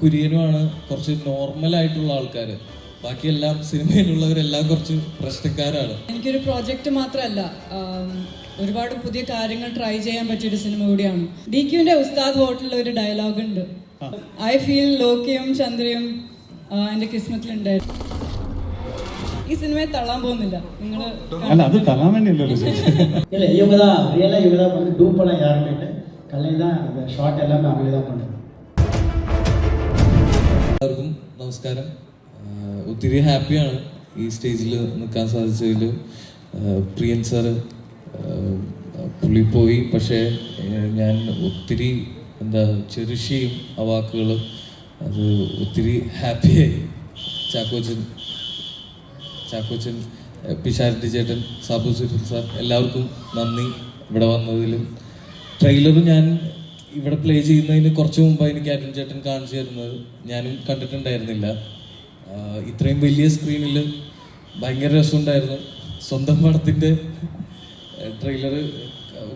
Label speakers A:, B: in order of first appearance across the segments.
A: കുര്യനുമാണ് കുറച്ച് നോർമൽ ആയിട്ടുള്ള ആൾക്കാർ ബാക്കിയെല്ലാം സിനിമയിലുള്ളവരെല്ലാം കുറച്ച് പ്രശ്നക്കാരാണ്.
B: എനിക്കൊരു പ്രോജക്റ്റ് മാത്രമല്ല. ഒരുപാട് പുതിയ കാര്യങ്ങൾ ട്രൈ ചെയ്യാൻ പറ്റിയ ഒരു സിനിമ കൂടിയാണ്. ഡി ക്യുവിന്റെ ഉസ്താദ് ഹോട്ടലിൽ ഒരു ഡയലോഗ് ഉണ്ട്. ഐ ഫീൽ ലോക്കിയും ചന്ദ്രയും എന്റെ കിസ്മത്തിലുണ്ടായിരുന്നു ഈ സിനിമയെ തള്ളാൻ പോകുന്നില്ല. നിങ്ങൾ
C: അല്ല അത് തള്ളാൻ വേണ്ടിയല്ലോ
D: യുവത യുവത ഡൂപ്പണം യാരുമേ இவங்க தான் வந்து டூப் பண்ண யாருமே இல்லை கல்லை தான் அந்த ஷார்ட் எல்லாமே அவங்களே தான் பண்ணுறாங்க
A: എല്ലാവർക്കും നമസ്കാരം ആഹ് ഒത്തിരി ഹാപ്പിയാണ് ഈ സ്റ്റേജിൽ നിൽക്കാൻ സാധിച്ചതിൽ ആഹ് പ്രിയൻ സാറ് ആഹ് പുള്ളി പോയി പക്ഷേ ആഹ് ഞാൻ ഒത്തിരി എന്താ ചെറിഷ് ചെയ്യും ആ വാക്കുകൾ അത് ഒത്തിരി ഹാപ്പിയായി ചാക്കോച്ചൻ ചാക്കോച്ചൻ ആഹ് പിഷാരടി ചേട്ടൻ സാബു സുരൻ സാർ എല്ലാവർക്കും നന്ദി ഇവിടെ വന്നതിലും ട്രെയിലർ ഞാൻ ഇവിടെ പ്ലേ ചെയ്യുന്നതിന് കുറച്ച് മുമ്പ് എനിക്ക് അരുൺ ചേട്ടൻ കാണിച്ചു തരുന്നത്. ഞാനും കണ്ടിട്ടുണ്ടായിരുന്നില്ല. ഇത്രയും വലിയ സ്ക്രീനിൽ ഭയങ്കര രസമുണ്ടായിരുന്നു. സ്വന്തം പടത്തിന്റെ ട്രെയിലർ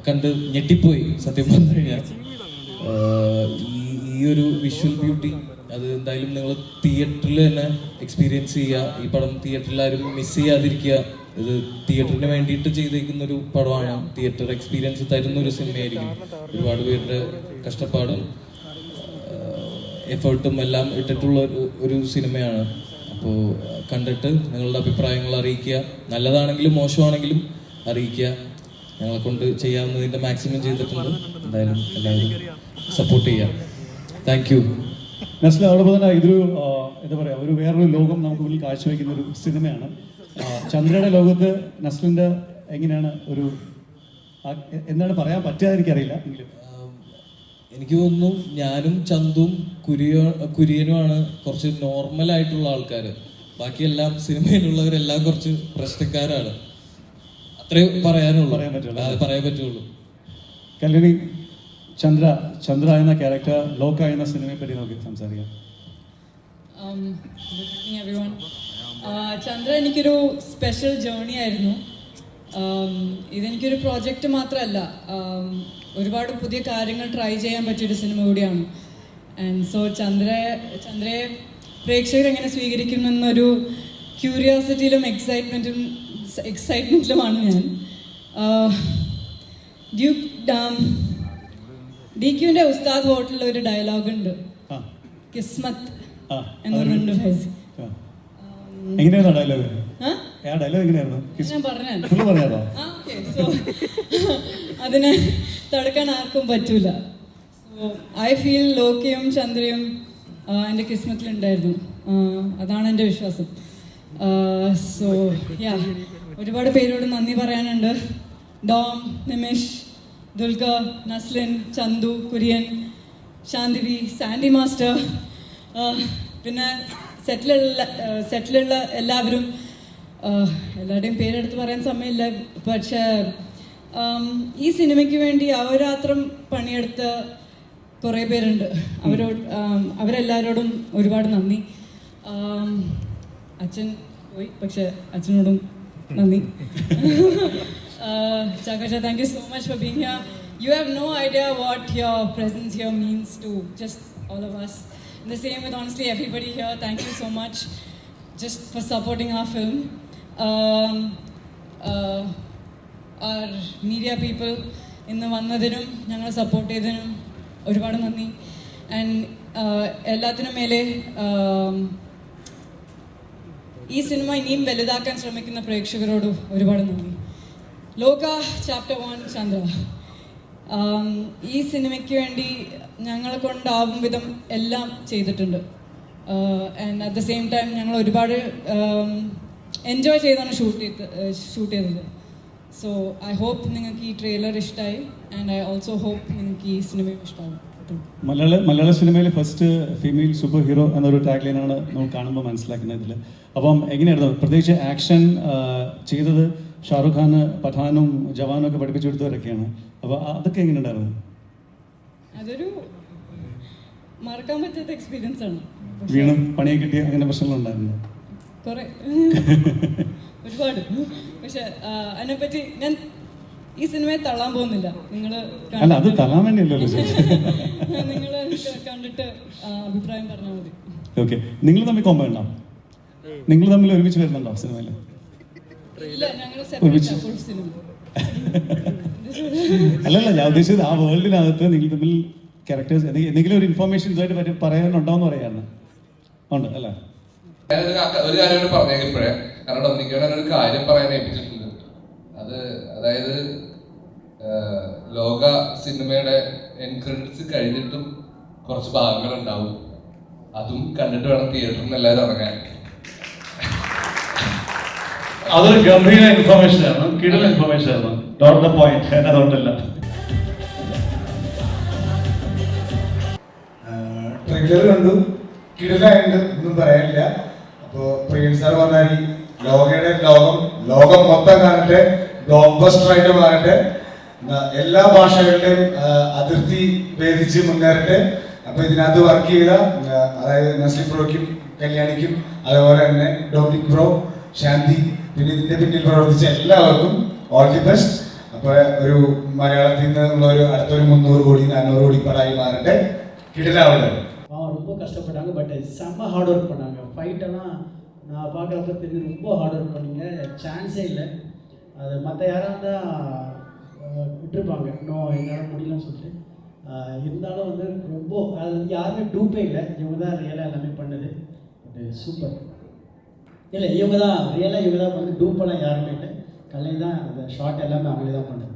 A: കണ്ട് ഞെട്ടിപ്പോയി സത്യം പറഞ്ഞു കഴിഞ്ഞാൽ. ഈ ഒരു വിഷ്വൽ ബ്യൂട്ടി അത് എന്തായാലും നിങ്ങൾ തിയേറ്ററിൽ തന്നെ എക്സ്പീരിയൻസ് ചെയ്യുക. ഈ പടം തിയേറ്ററിൽ ആരും മിസ് ചെയ്യാതിരിക്കുക. ഇത് തിയേറ്ററിന് വേണ്ടിയിട്ട് ചെയ്തേക്കുന്ന ഒരു പടമാണ്. തിയേറ്റർ എക്സ്പീരിയൻസ് തരുന്ന ഒരു സിനിമയായിരിക്കും. ഒരുപാട് പേരുടെ കഷ്ടപ്പാടും എഫേർട്ടും എല്ലാം ഇട്ടിട്ടുള്ള ഒരു ഒരു സിനിമയാണ്. അപ്പോൾ കണ്ടിട്ട് നിങ്ങളുടെ അഭിപ്രായങ്ങൾ അറിയിക്കുക. നല്ലതാണെങ്കിലും മോശമാണെങ്കിലും അറിയിക്കുക. ഞങ്ങളെ കൊണ്ട് ചെയ്യാവുന്നതിന്റെ മാക്സിമം ചെയ്തിട്ടുണ്ട്. എന്തായാലും എല്ലാവരും സപ്പോർട്ട് ചെയ്യുക. താങ്ക്
C: നസ്ല അതോടൊപ്പം തന്നെ ഇതൊരു എന്താ പറയുക ഒരു വേറൊരു ലോകം നമുക്ക് മുന്നിൽ കാഴ്ചവെക്കുന്ന ഒരു സിനിമയാണ്. ചന്ദ്രയുടെ ലോകത്ത് നസ്ലിന്റെ എങ്ങനെയാണ് ഒരു എന്താണ് പറയാൻ പറ്റുക എനിക്കറിയില്ല എങ്കിലും.
A: എനിക്ക് തോന്നുന്നു ഞാനും ചന്തും കുരിയോ കുര്യനുമാണ് കുറച്ച് നോർമൽ ആയിട്ടുള്ള ആൾക്കാർ ബാക്കിയെല്ലാം സിനിമയിലുള്ളവരെല്ലാം കുറച്ച് പ്രശ്നക്കാരാണ്. അത്രയും പറയാനുള്ളൂ.
C: പറയാൻ പറ്റുള്ളൂ.
A: പറയാൻ പറ്റുള്ളൂ.
C: കല്യാണി ചന്ദ്ര ചന്ദ്ര എന്ന ക്യാരക്ടർ ലോക എന്ന സിനിമയെ പറ്റി നമുക്ക് സംസാരിക്കാം.
B: ചന്ദ്ര എനിക്കൊരു സ്പെഷ്യൽ ജേർണി ആയിരുന്നു. ഇതെനിക്കൊരു പ്രോജക്റ്റ് മാത്രമല്ല. ഒരുപാട് പുതിയ കാര്യങ്ങൾ ട്രൈ ചെയ്യാൻ പറ്റിയൊരു സിനിമ കൂടിയാണ്. ആൻഡ് സോ ചന്ദ്ര ചന്ദ്രയെ പ്രേക്ഷകർ എങ്ങനെ സ്വീകരിക്കുമെന്നൊരു ക്യൂരിയോസിറ്റിയിലും എക്സൈറ്റ്മെന്റും എക്സൈറ്റ്മെന്റിലുമാണ് ഞാൻ. ഡ്യൂക്ക് ഡാം ഡി ക്യൂന്റെ ഉസ്താദ് ഹോട്ടലിൽ ഒരു ഡയലോഗ് ഉണ്ട്. കിസ്മത്ത് എന്നുണ്ട്.
C: എങ്ങനെയായിരുന്നു ഡയലോഗ്.
B: അതിനെ തടുക്കാൻ ആർക്കും പറ്റൂല. സോ ഐ ഫീൽ ലോക്കിയും ചന്ദ്രയും എന്റെ എന്റെ കിസ്മത്തിലുണ്ടായിരുന്നു. അതാണ് എന്റെ വിശ്വാസം. സോ യാ ഒരുപാട് പേരോട് നന്ദി പറയാനുണ്ട്. ഡോം നിമിഷ് ദുൽഖർ നസ്ലിൻ ചന്തു കുര്യൻ ശാന്തിവി സാൻഡി മാസ്റ്റർ പിന്നെ സെറ്റിലുള്ള സെറ്റിലുള്ള എല്ലാവരും എല്ലാവരുടെയും പേരെടുത്ത് പറയാൻ സമയമില്ല പക്ഷേ ഈ സിനിമയ്ക്ക് വേണ്ടി അവരാത്രം പണിയെടുത്ത കുറേ പേരുണ്ട്. അവരോട് അവരെല്ലാവരോടും ഒരുപാട് നന്ദി. അച്ഛൻ പോയി പക്ഷെ അച്ഛനോടും നന്ദി. ചാക്കോച്ച thank you so much for being here you have no idea what your presence here means to just all of us the same with honestly everybody here thank you so much just for supporting our film. Um, uh, our media people ഇന്ന് വന്നതിനും ഞങ്ങളെ support ചെയ്തതിനും ഒരുപാട് നന്ദി and എല്ലാത്തിനും മേലെ um, ഈ cinema ഇനിയും വലുതാക്കാൻ ശ്രമിക്കുന്ന പ്രേക്ഷകരോട് ഒരുപാട് നന്ദി ലോക ചാപ്റ്റർ വൺ ചന്ദ്ര. ഈ സിനിമയ്ക്ക് വേണ്ടി ഞങ്ങളെ കൊണ്ടാവും വിധം എല്ലാം ചെയ്തിട്ടുണ്ട്. And at the same time ഞങ്ങൾ ഒരുപാട് എൻജോയ് ചെയ്താണ് ഷൂട്ട് ചെയ്ത് ഷൂട്ട് ചെയ്തത്. സോ ഐ ഹോപ്പ് നിങ്ങൾക്ക് ഈ ട്രെയിലർ ഇഷ്ടമായി ആൻഡ് ഐ ഓൾസോ ഹോപ്പ് നിങ്ങൾക്ക് ഈ സിനിമയും ഇഷ്ടമാവും
C: മലയാള മലയാള സിനിമയിലെ ഫസ്റ്റ് ഫീമെയിൽ സൂപ്പർ ഹീറോ എന്നൊരു ടാഗ് ലൈനാണ് നമ്മൾ കാണുമ്പോൾ മനസ്സിലാക്കുന്നത് ഇതിൽ അപ്പം എങ്ങനെയായിരുന്നു? പ്രത്യേകിച്ച് ആക്ഷൻ ചെയ്തത്? ഷാറുഖ് ഖാന് പഠാനും ജവാനും ഒക്കെ പഠിപ്പിച്ചു കൊടുത്തവരൊക്കെയാണ്. അപ്പോൾ അതൊക്കെ എങ്ങനെ ഉണ്ടായിരുന്നു
B: അതൊരു മറക്കാൻ പറ്റാത്ത എക്സ്പീരിയൻസ് ആണ്.
C: വീണ് പണിയെ കിട്ടിയ അങ്ങനെ പ്രശ്നങ്ങളുണ്ടായിരുന്നു
B: കുറെ ഒരുപാട്. പക്ഷെ അതിനെപ്പറ്റി ഞാൻ ഈ സിനിമയെ തള്ളാൻ പോകുന്നില്ല. നിങ്ങൾ
C: അല്ല അത് തള്ളാൻ വേണ്ടിയല്ലോ
B: നിങ്ങൾ കണ്ടിട്ട് അഭിപ്രായം പറഞ്ഞാൽ മതി.
C: ഓക്കെ നിങ്ങൾ തമ്മിൽ കോമ്പ ഉണ്ടോ? നിങ്ങൾ തമ്മിൽ ഒരുമിച്ച് വരുന്നുണ്ടോ സിനിമയിൽ അല്ലല്ല ഞാൻ ഉദ്ദേശിച്ചത് ആ വേൾഡിനകത്ത് നിങ്ങൾ തമ്മിൽ ക്യാരക്ടേഴ്സ് എന്തെങ്കിലും ഒരു ഇൻഫർമേഷൻ ഇതുമായിട്ട് പറ്റി പറയാനുണ്ടോ എന്ന് പറയായിരുന്നു ഉണ്ട് അല്ല?
E: ഒരു കാര്യം കൂടി പറഞ്ഞേക്കപ്പോഴേ കാരണം ഒന്നിക്കാൻ ഒരു കാര്യം പറയാൻ ഏൽപ്പിച്ചിട്ടുണ്ട്. അത് അതായത് ലോക സിനിമയുടെ എൻ ക്രെഡിറ്റ്സ് കഴിഞ്ഞിട്ടും കുറച്ച് ഭാഗങ്ങൾ ഉണ്ടാവും അതും കണ്ടിട്ട് വേണം തിയേറ്ററിൽ നിന്ന് എല്ലാവരും ഇറങ്ങാൻ.
F: അതൊരു ഗംഭീര ഇൻഫർമേഷൻ ആണ് കിടൽ ഇൻഫർമേഷൻ ആണ് ഡോട്ട് ദ പോയിന്റ് അതുകൊണ്ടല്ല
G: ട്രെയിലർ കണ്ടു. കിടലായിട്ട് ഒന്നും പറയാനില്ല. അപ്പോൾ പ്രിയൻ സാർ പറഞ്ഞാൽ ലോകയുടെ ലോകം ലോകം മൊത്തം കാണട്ടെ ബ്ലോക്ക് ബസ്റ്റർ ആയിട്ട് മാറട്ടെ എല്ലാ ഭാഷകളുടെയും അതിർത്തി ഭേദിച്ച് മുന്നേറട്ടെ. അപ്പൊ ഇതിനകത്ത് വർക്ക് ചെയ്ത അതായത് നസ്ലി ബ്രോയ്ക്കും കല്യാണിക്കും അതുപോലെ തന്നെ ഡോമിക് ബ്രോ ശാന്തി പിന്നെ ഇതിന്റെ പിന്നിൽ പ്രവർത്തിച്ച എല്ലാവർക്കും ഓൾ ദി ബെസ്റ്റ് അപ്പൊ ഒരു മലയാളത്തിൽ നിന്നുള്ള ഒരു അടുത്തൊരു മുന്നൂറ് കോടി നാനൂറ് കോടി പടായി മാറട്ടെ കിടലാവട്ടെ
D: அவன் ரொம்ப கஷ்டப்பட்டாங்க பட் செம்ம ஹார்ட் ஒர்க் பண்ணாங்க ஃபைட்டெல்லாம் நான் பார்க்குறப்ப தெரிஞ்சு ரொம்ப ஹார்ட் ஒர்க் பண்ணீங்க சான்ஸே இல்லை அது மற்ற யாராக இருந்தால் விட்டுருப்பாங்க இன்னும் என்னால் முடியலன்னு சொல்லிட்டு ஆஹ் இருந்தாலும் வந்து ரொம்ப அது வந்து யாருமே டூப்பே இல்லை இவங்க தான் ரியலாக எல்லாமே பண்ணது பட் சூப்பர் இல்லை இவங்க தான் ரியலாக இவங்க தான் வந்து டூப்பெல்லாம் யாருமே இல்லை. கல்லை தான் அந்த ஷார்ட் எல்லாமே அவங்களே தான் பண்ணுறது